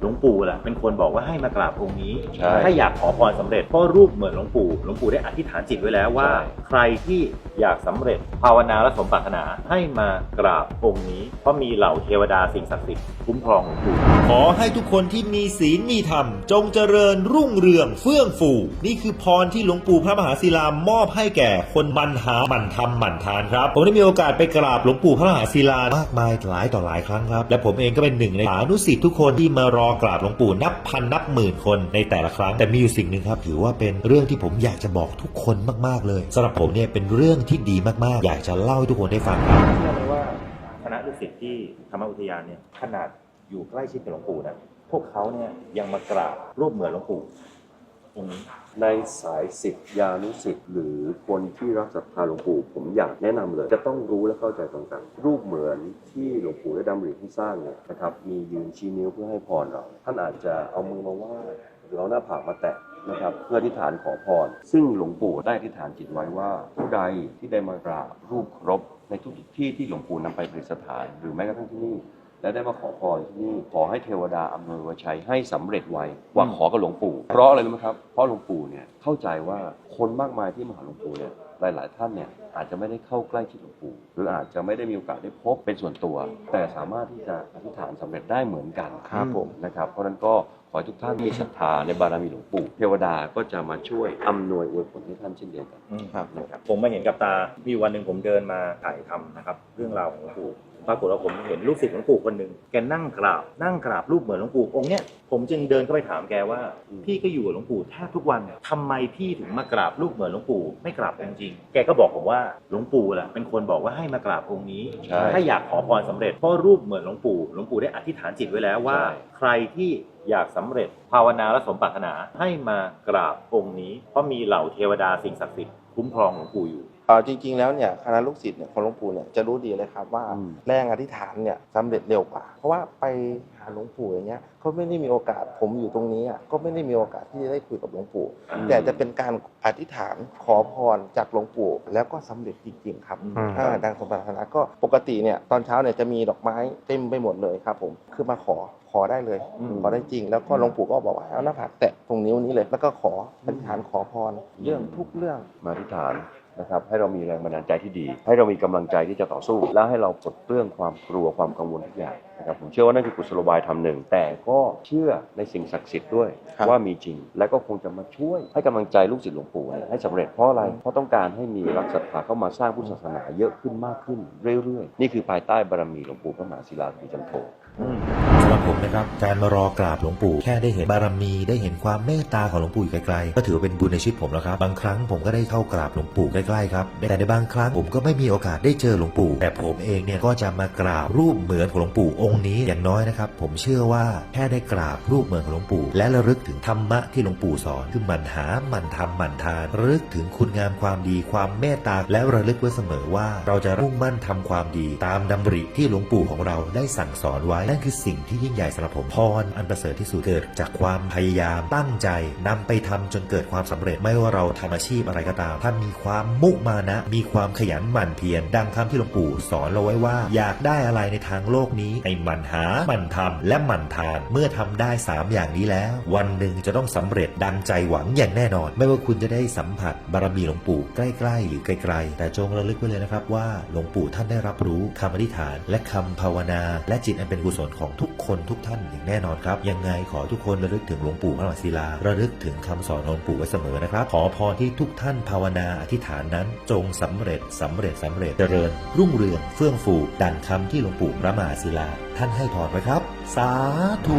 หลวงปู่แหละเป็นคนบอกว่าให้มากราบองค์นี้ ใช่ถ้าอยากขอพรสำเร็จเพราะรูปเหมือนหลวงปู่หลวงปู่ได้อธิษฐานจิตไว้แล้วว่า ใช่ ใครที่อยากสำเร็จภาวนาและสมปรารถนาให้มากราบองค์นี้ เพราะมีเหล่าเทวดาสิ่งศักดิ์สิทธิ์คุ้มครองหลวงปู่ ขอให้ทุกคนที่มีศีลมีธรรม จงเจริญรุ่งเรืองเฟื่องฟู นี่คือพรที่หลวงปู่พระมหาศิลามอบให้แก่คนมันหามันทำมันทานครับ ผมได้มีโอกาสไปกราบหลวงปู่พระมหาศิลามากมายหลายต่อหลายครั้งครับ และผมเองก็เป็นหนึ่งในสานุสิษย์ทุกคนที่มารอกราบหลวงปู่นับพันนับหมื่นคนในแต่ละครั้งแต่มีอยู่สิ่งหนึ่งครับถือว่าเป็นเรื่องที่ผมอยากจะบอกทุกคนมากๆเลยสำหรับผมเนี่ยเป็นเรื่องที่ดีมากๆ อยากจะเล่าให้ทุกคนได้ฟังครับเชื่อไหมว่าคณะลูกศิษย์ที่ธรรมอุทยานเนี่ยขนาดอยู่ใกล้ชิดกับหลวงปู่นะพวกเขาเนี่ยยังมากราบรูปเหมือนหลวงปู่องค์นี้ ในสายสิทธิยานุสิทธิ์หรือคนที่รักศรัทธาหลวงปู่ผมอยากแนะนำเลย จะต้องรู้และเข้าใจตรงกัน รูปเหมือนที่หลวงปู่ได้ดำริที่สร้างเนี่ยนะครับมียืนชี้นิ้วเพื่อให้พรเราท่านอาจจะเอามือมาไหว้หรือเอาหน้าผากมาแตะนะครับเพื่ออธิษฐานขอพร ซึ่งหลวงปู่ได้อธิษฐานจิตไว้ว่าผู้ใดที่ได้มากราบรูปครพในทุกที่ที่หลวงปู่นำไปประดิษฐาน หรือแม้กระทั่งที่นี่ และได้มาขอพรที่นี่ขอให้เทวดาอำนวยไว้ชัยให้สำเร็จไวว่าขอกับหลวงปู่ เพราะอะไรรู้ไหมครับ เพราะหลวงปู่เนี่ยเข้าใจว่าคนมากมายที่มาหาหลวงปู่เนี่ยหลาย ๆ ท่านเนี่ยอาจจะไม่ได้เข้าใกล้ชิดหลวงปู่หรืออาจจะไม่ได้มีโอกาสได้พบเป็นส่วนตัว แต่สามารถที่จะอธิษฐานสำเร็จได้เหมือนกันครับผมนะครับเพราะฉะนั้นก็ขอให้ทุกท่านมีศรัทธาในบารมีหลวงปู่เทวดาก็จะมาช่วยอำนวยอวยผลให้ท่านเช่นเดียวกันครับนะครับผมมาเห็นกับตามีวันหนึ่งผมเดินมาถ่ายทำนะครับ เรื่องราวของหลวงปู่ ปรากฏว่าผมเห็นลูกศิษย์หลวงปู่คนหนึ่งแกนั่งกราบ นั่งกราบรูปเหมือนหลวงปู่องค์เนี้ยผมจึงเดินเข้าไปถามแกว่าอืมพี่ก็อยู่กับหลวงปู่แทบทุกวันทำไมพี่ถึงมากราบรูปเหมือนหลวงปู่ไม่กราบองค์จริง แกก็บอกผมว่าหลวงปู่แหละเป็นคนบอกว่าให้มากราบองค์นี้ ใช่ ถ้าอยากขอพรสำเร็จเพราะรูปเหมือนหลวงปู่หลวงปู่ได้อธิษฐานจิตไว้แล้วว่าใช่ใครที่อยากสำเร็จภาวนาและสมปรารถนาให้มากราบองค์นี้ เพราะมีเหล่าเทวดาสิ่งศักดิ์สิทธิ์ คุ้มครองหลวงปู่อยู่ เอ่อจริงๆแล้วเนี่ยคณะลูกศิษย์เนี่ยของหลวงปู่เนี่ยจะรู้ดีเลยครับว่าอืมแรงอธิษฐานเนี่ยสำเร็จเร็วกว่า เพราะว่าไป หาหลวงปู่อย่างเงี้ยเขาไม่ได้มีโอกาสผมอยู่ตรงนี้อะก็ไม่ได้มีโอกาสที่จะได้คุยกับหลวงปู่ แต่จะเป็นการอธิษฐานขอพรจากหลวงปู่ แล้วก็สำเร็จจริง ๆ ครับอืมอ่าดังสมปรารถนาก็ปกติเนี่ยตอนเช้าเนี่ยจะมีดอกไม้เต็มไปหมดเลยครับ ผมคือมาขอขอได้เลยอืมขอได้จริง แล้วก็หลวงปู่ก็บอกว่าให้เอาหน้าผากแตะตรงนิ้วนี้เลย แล้วก็ขออธิษฐานขอพรเรื่องทุกเรื่องมาอธิษฐาน นะครับให้เรามีแรงบันดาลใจที่ดี ให้เรามีกำลังใจที่จะต่อสู้ และให้เราปลดเปลื้องความกลัวความกังวลทุกอย่างนะครับผมเชื่อว่านั่นคือกุศโลบายทำหนึ่ง แต่ก็เชื่อในสิ่งศักดิ์สิทธิ์ด้วยครับว่ามีจริง และก็คงจะมาช่วยให้กำลังใจลูกศิษย์หลวงปู่เนี่ยให้สำเร็จเพราะอะไรเพราะต้องการให้มีรักศรัทธาเข้ามาสร้างพุทธศาสนาเยอะขึ้นมากขึ้นเรื่อยๆ นี่คือภายใต้บารมีหลวงปู่พระมหาศิลาธิจันโทสำหรับผม นะครับ การมารอกราบหลวงปู่แค่ได้เห็นบารมีได้เห็นความเมตตาของหลวงปู่อยู่ไกลๆก็ถือเป็นบุญในชีวิตผมแล้วครับบางครั้งผมก็ได้เข้ากราบหลวงปู่ใกล้ๆครับแต่ในบางครั้งผมก็ไม่มีโอกาสได้เจอหลวงปู่ แต่ผมเองเนี่ยก็จะมากราบรูปเหมือนของหลวงปู่องค์นี้อย่างน้อยนะครับ ผมเชื่อว่าแค่ได้กราบรูปเหมือนของหลวงปู่ และระลึกถึงธรรมะที่หลวงปู่สอนคือมันหามันทำมันทานระลึกถึงคุณงามความดีความเมตตาและระลึกไว้เสมอว่า เราจะมุ่งมั่นทำความดี ตามดำริที่หลวงปู่ของเราได้สั่งสอนไว้นั่นคือสิ่งที่ยิ่งใหญ่สำหรับผมพรอันประเสริฐที่สุดเกิดจากความพยายามตั้งใจนำไปทำจนเกิดความสำเร็จไม่ว่าเราทำอาชีพอะไรก็ตามถ้ามีความมุมานะ มีความขยันหมั่นเพียรดังคำที่หลวงปู่สอนเราไว้ว่า อยากได้อะไรในทางโลกนี้ให้มันหาหมั่นทำและหมั่นทานเมื่อทำได้สามอย่างนี้แล้ว วันหนึ่งจะต้องสำเร็จดังใจหวังอย่างแน่นอน ไม่ว่าคุณจะได้สัมผัสบารมีหลวงปู่ใกล้ๆ หรือไกลๆแต่จงระลึกไว้เลยนะครับว่าหลวงปู่ท่านได้รับรู้คำอธิษฐาน และคำภาวนา และจิตอันเป็นกุศลของทุกคนทุกท่านอย่างแน่นอนครับ ยังไงขอทุกคนระลึกถึงหลวงปู่พระมหาศิลา ระลึกถึงคำสอนของหลวงปู่ไว้เสมอนะครับ ขอพรที่ทุกท่านภาวนาอธิษฐานนั้น จงสำเร็จสำเร็จสำเร็จเจริญ รุ่งเรืองเฟื่องฟูดังคำที่หลวงปู่พระมหาศิลา ท่านให้พรไว้ครับ สาธุ